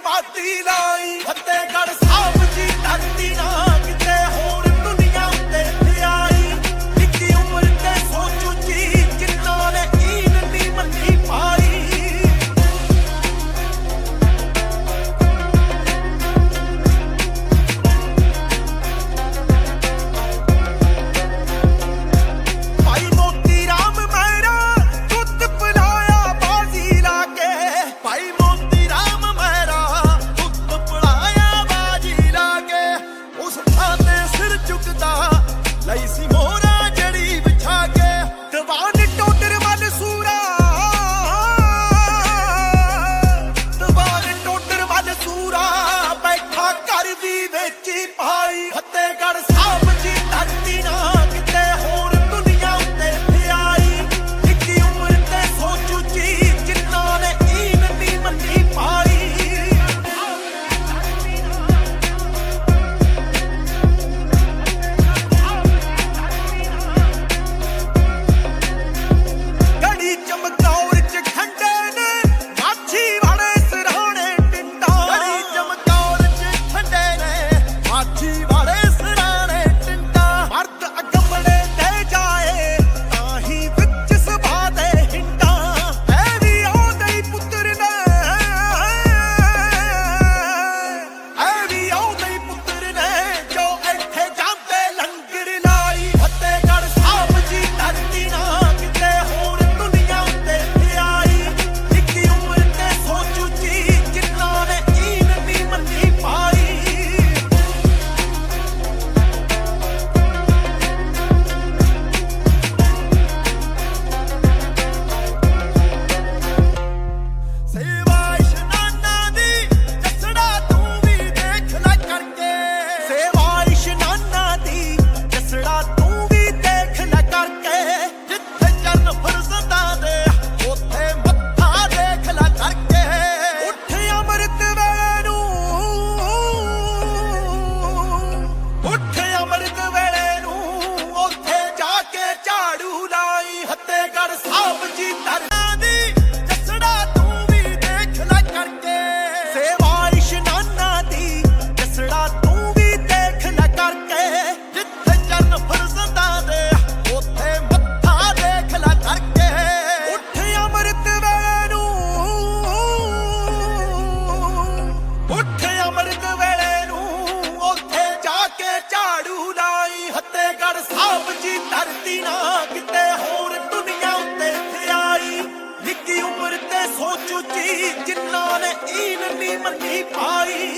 ਬਾਤੀ ਲਾਈ ਫੱਤੇ ਗੜ ਆਪ ਜੀ ਧਰਤੀ ਨਾ ਕਿਤੇ ਹੋਰ ਦੁਨੀਆ ਉੱਤੇ ਆਈ। ਨਿੱਕੀ ਉਮਰ ਤੇ ਸੋਚੂ ਜੀ ਜਿੰਨਾ ਨੇ ਈਨ ਨੀ ਮੰਨੀ ਪਾਈ।